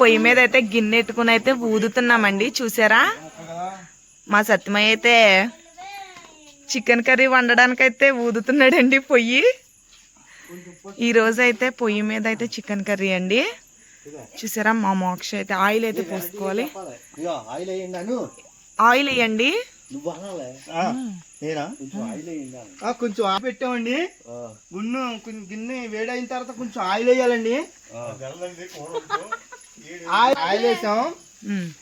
పొయ్యి మీద అయితే గిన్నె ఎట్టుకుని అయితే ఊదుతున్నామండి. చూసారా? మా సత్యమయ్య అయితే చికెన్ కర్రీ వండడానికి అయితే ఊదుతున్నాడండి పొయ్యి. ఈ రోజు అయితే పొయ్యి మీద అయితే చికెన్ కర్రీ అండి. చూసారా? మా మోక్ష అయితే ఆయిల్ అయితే పోసుకోవాలి. ఆయిల్ వేయండి కొంచెం. ఆ, పెట్టామండి. ఆ, గున్ను కొంచెం గిన్నె వేడైన తర్వాత కొంచెం ఆయిల్ వేయాలండి. ఆ. ఆయిల్ వేసాం.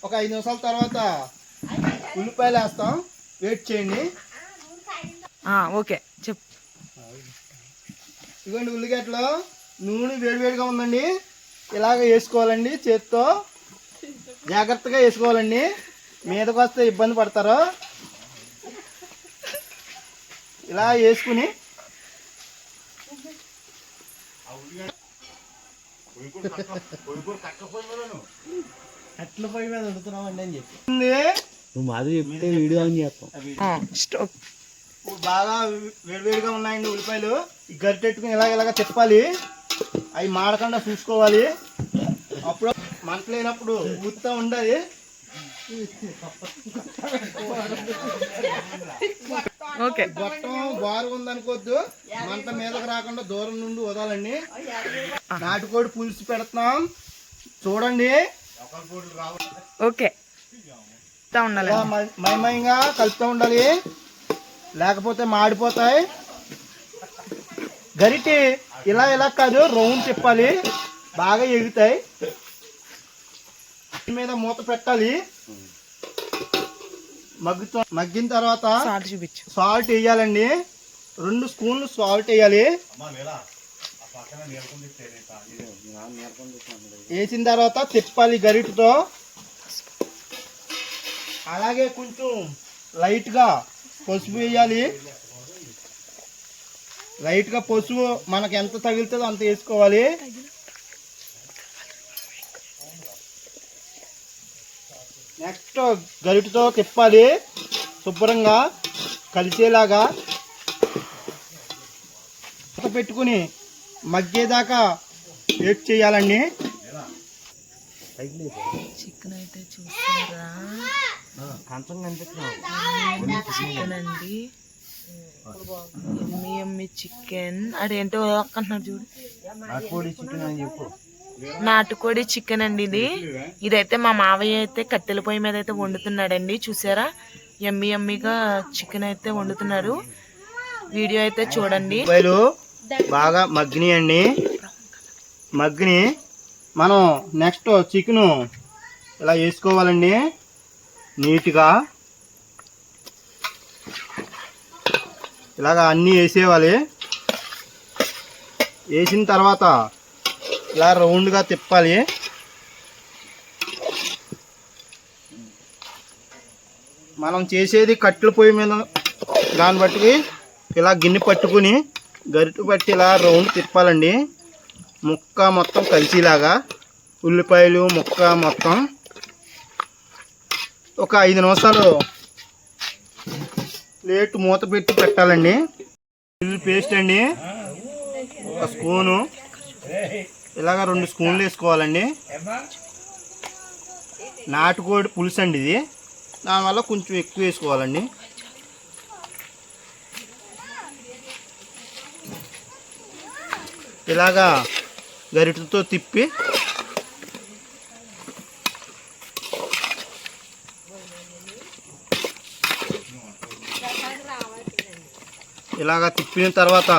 ఒక ఐదు నిమిషాల తర్వాత ఉల్లిపాయలు వేస్తాం. వెయిట్ చేయండి. ఓకే. చెప్పు. ఇదిగోండి ఉల్లిగడ్డలో నూనె వేడివేడిగా ఉందండి. ఇలాగ వేసుకోవాలండి చేత్తో. జాగ్రత్తగా వేసుకోవాలండి. మీదకి వస్తే ఇబ్బంది పడతారు. ఇలా వేసుకుని అట్ల పొయ్యి మీద వండుతున్నామండి అని చెప్పి. నువ్వు మాది చెప్తే వీడియో ఆ, స్టవ్ బాగా వేడివేడిగా ఉన్నాయండి ఉల్లిపాయలు. ఈ గరిటెట్టుకుని ఇలాగ ఇలాగ తిప్పాలి అవి మాడకుండా చూసుకోవాలి. అప్పుడు మంట లేనప్పుడు ఊతా ఉండాలి. ఓకే. గొట్టం బారు ఉందనుకోవద్దు మంట మీదకి రాకుండా దూరం నుండి వదలండి. నాటుకోడి పులుసు పెడుతున్నాం చూడండి. ఓకే. ఉండాలి. ఇలా మై- మైమయంగా కలుపుతూ ఉండాలి. లేకపోతే మాడిపోతాయి. గరిటి ఇలా ఇలా కాదు రౌండ్ తిప్పాలి. బాగా ఎగుతాయి. మీద మూత పెట్టాలి. మగ్గుతో మగ్గిన తర్వాత సాల్ట్ చూపించు. సాల్ట్ వేయాలండి. రెండు స్పూన్లు సాల్ట్ వేయాలి. వేసిన తర్వాత తిప్పాలి గరిటతో. అలాగే కొంచెం లైట్గా పసుపు వేయాలి. లైట్గా పసుపు మనకు ఎంత తగులుతుందో అంత వేసుకోవాలి. నెక్స్ట్ గరిటతో తిప్పాలి. శుభ్రంగా కలిసేలాగా పెట్టుకుని మగ్గేదాకా వెయిట్ చేయాలండి. చికెన్ అయితే కనిపిస్తున్నావు చికెన్. అండి ఎమ్మి ఎమ్మి చికెన్ అదేంటో అంటున్నారు చూడు చికెన్ అని చెప్పు. నాటుకోడి చికెన్ అండి ఇది. ఇదైతే మా మావయ్య అయితే కట్టెల పొయ్యి మీద అయితే వండుతున్నాడండి చూసారా? ఎమ్మి ఎమ్మిగా చికెన్ అయితే వండుతున్నారు. వీడియో అయితే చూడండి. బాగా బాగా మగ్గినాయండి. మగ్గిని మనం నెక్స్ట్ చికెన్ ఇలా వేసుకోవాలండి? నీట్గా ఇలాగ అన్నీ వేసేవాలి వేసిన తర్వాత ఇలా రౌండ్గా తిప్పాలి. మనం చేసేది కట్టెల పొయ్యి మీద దాన్ని బట్టి ఇలా గిన్నె పట్టుకుని గరిటె పట్టి ఇలా రౌండ్ తిప్పాలండి. ముక్క మొత్తం కలిసిలాగా ఉల్లిపాయలు ముక్క మొత్తం ఒక ఐదు నిమిషాలు ప్లేట్ మూత పెట్టి పెట్టాలండి. పేస్ట్ అండి. ఒక స్పూను. ఇలాగ రెండు స్పూన్లు వేసుకోవాలండి. నాటుకోడి పులుసు అండి ఇది. దానివల్ల కొంచెం ఎక్కువ వేసుకోవాలండి. ఇలాగా గరిటెతో తిప్పి ఇలాగా తిప్పిన తర్వాత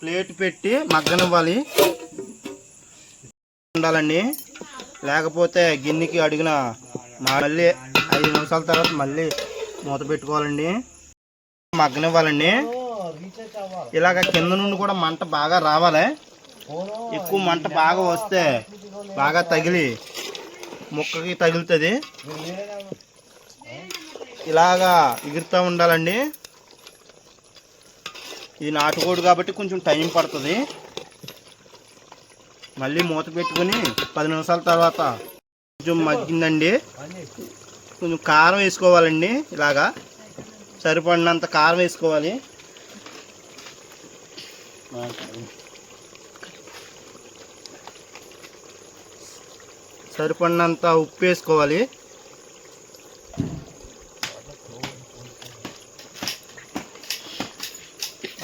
ప్లేట్ పెట్టి మగ్గనివ్వాలి. ఉండాలండి. లేకపోతే గిన్నెకి అడిగిన మళ్ళీ ఐదు నిమిషాల తర్వాత మళ్ళీ మూత పెట్టుకోవాలండి. మగ్గనివ్వాలండి. ఇలాగ కింద నుండి కూడా మంట బాగా రావాలి. ఎక్కువ మంట బాగా వస్తే బాగా తగిలి ముక్కకి తగులుతుంది. ఇలాగా ఎగురుతూ ఉండాలండి. ఇది నాటుకోడు కాబట్టి కొంచెం టైం పడుతుంది. మళ్ళీ మూత పెట్టుకుని పది నిమిషాల తర్వాత కొంచెం మగ్గిందండి. కొంచెం కారం వేసుకోవాలండి ఇలాగా. సరిపడినంత కారం వేసుకోవాలి. సరిపడినంత ఉప్పు వేసుకోవాలి.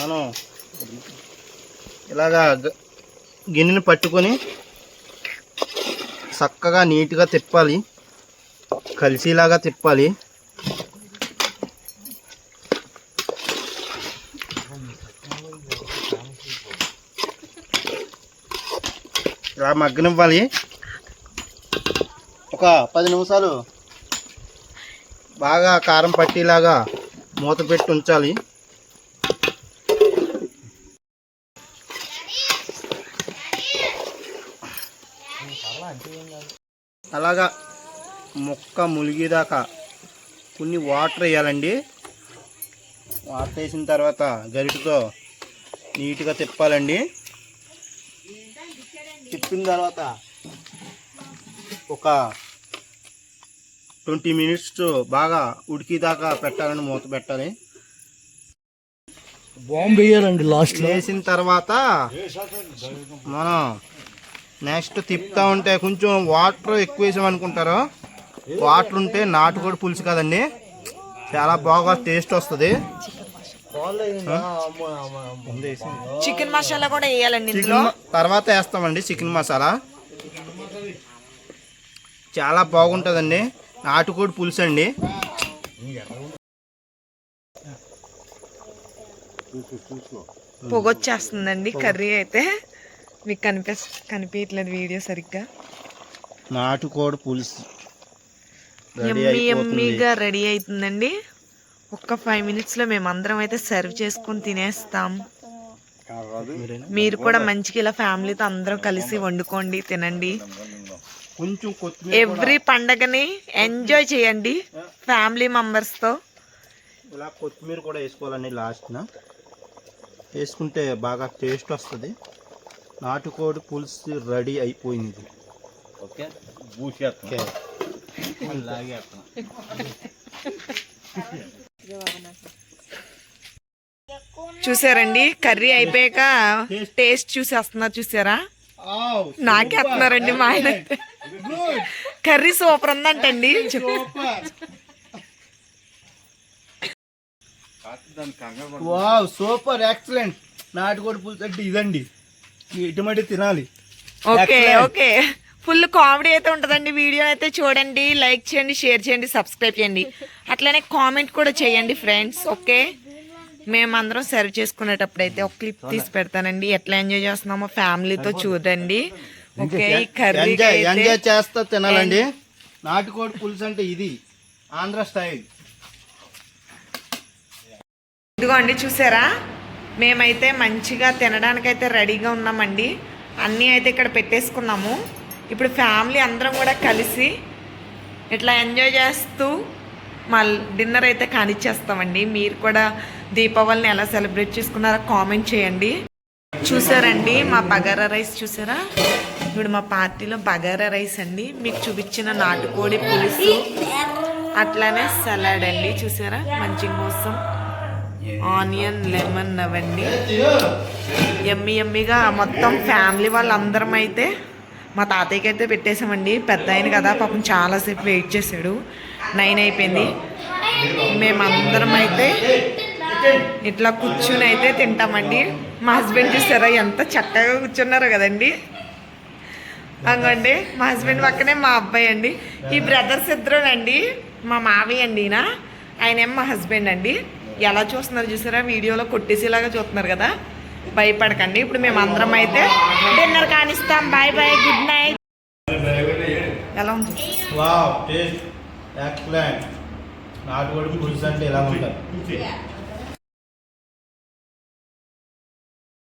మనం ఇలాగా గ- గిన్నెని పట్టుకొని చక్కగా నీట్గా తిప్పాలి. కలిసిలాగా తిప్పాలి. ఇలా మగ్గనివ్వాలి. ఒక పది నిమిషాలు బాగా కారం పట్టేలాగా మూత పెట్టి ఉంచాలి. అలాగా మొక్క ములిగేదాకా కొన్ని వాటర్ వేయాలండి. వాటర్ వేసిన తర్వాత గరిటతో నీట్గా తిప్పాలండి. తిప్పిన తర్వాత ఒక ట్వంటీ మినిట్స్ బాగా ఉడికిదాకా పెట్టాలని మూత పెట్టాలి. బాంబు వేయాలండి లాస్ట్ వేసిన తర్వాత మనం నెక్స్ట్ తిప్పుతా ఉంటే కొంచెం వాటర్ ఎక్కువ వేసామనుకుంటారు వాటర్ ఉంటే నాటుకోడి పులుసు కదండి. చాలా బాగా టేస్ట్ వస్తుంది. చికెన్ మసాలా కూడా వేయాలండి తర్వాత వేస్తామండి చికెన్ మసాలా. చాలా బాగుంటుందండి. నాటుకోడి పులుసు అండి. పొగొచ్చేస్తుందండి కర్రీ అయితే. మీకు కనిపి కనిపించట్లేదు వీడియో సరిగ్గా. నాటుకోడి పులుసు ఎమ్మి ఎమ్మిగా రెడీ అవుతుందండి ఒక్క ఫైవ్ మినిట్స్లో మేము అందరం అయితే సర్వ్ చేసుకొని తినేస్తాం? మీరు కూడా మంచిగా ఇలా ఫ్యామిలీతో అందరం కలిసి వండుకోండి తినండి. ఎవ్రీ పండగని ఎంజాయ్ చేయండి ఫ్యామిలీ మెంబర్స్తో. ఇలా కొత్తిమీర కూడా వేసుకోవాలండి లాస్ట్న. వేసుకుంటే బాగా టేస్ట్ వస్తుంది. నాటుకోడి పులుసు రెడీ అయిపోయింది. ఓకే? ఓకే. చూసారండి? కర్రీ అయిపోయాక టేస్ట్ చూసేస్తున్నారు చూసారా? ఆవ్, నాకేస్తున్నారండి మా ఆయన. కర్రీ సూపర్ ఉందంటండి. సూపర్ ఎక్సలెంట్ నాటుకోడి పులుసు అంటే ఇదండి. ఇటువంటి తినాలి. ఓకే. ఓకే. ఫుల్ కామెడీ అయితే ఉంటుందండి. వీడియో అయితే చూడండి లైక్ చేయండి షేర్ చేయండి సబ్స్క్రైబ్ చేయండి. అట్లనే కామెంట్ కూడా చేయండి ఫ్రెండ్స్ ఓకే? మేమందరం సర్వ్ చేసుకునేటప్పుడు అయితే ఒక క్లిప్ తీసి పెడతానండి. ఎట్లా ఎంజాయ్ చేస్తున్నామో ఫ్యామిలీతో చూడండి. ఓకే కర్రీ ఎంజాయ్ చేస్తా తినాలండి. నాటుకోడి పులుసు అంటే ఇది ఆంధ్ర స్టైల్ ఇదిగోండి చూసారా? మేమైతే మంచిగా తినడానికైతే రెడీగా ఉన్నామండి. అన్నీ అయితే ఇక్కడ పెట్టేసుకున్నాము. ఇప్పుడు ఫ్యామిలీ అందరం కూడా కలిసి ఇట్లా ఎంజాయ్ చేస్తూ మా డిన్నర్ అయితే కానిచ్చేస్తామండి. మీరు కూడా దీపావళిని ఎలా సెలబ్రేట్ చేసుకున్నారో కామెంట్ చేయండి. చూసారండి మా బగారా రైస్ చూసారా? ఇప్పుడు మా పార్టీలో బగారా రైస్ అండి. మీకు చూపించిన నాటుకోడి పులుసు అట్లానే సలాడ్ అండి. చూసారా? మంచి కోసం ఆనియన్ లెమన్ అవండి ఎమ్మి ఎమ్మిగా మొత్తం ఫ్యామిలీ వాళ్ళందరం అయితే మా తాతయ్యకి అయితే పెట్టేసామండి పెద్ద ఆయన కదా పాపం చాలాసేపు వెయిట్ చేశాడు. నైన్ అయిపోయింది. మేమందరం అయితే ఇట్లా కూర్చుని అయితే తింటామండి. మా హస్బెండ్ చూసారా ఎంత చక్కగా కూర్చున్నారో కదండి. అంగండి మా హస్బెండ్ పక్కనే మా అబ్బాయి అండి. ఈ బ్రదర్స్ ఇద్దరునండి. మా మావయ్య అండి ఈయన. ఆయన మా హస్బెండ్ అండి. ఎలా చూస్తున్నారు చూసారా? వీడియోలో కొట్టేసేలాగా చూస్తున్నారు కదా? భయపడకండి. ఇప్పుడు మేము అందరం అయితే dinner కానిస్తాం. Bye bye good night. ఎలా ఉంది? వావ్ టేస్ట్ పులుసు అంటే ఉంటుంది?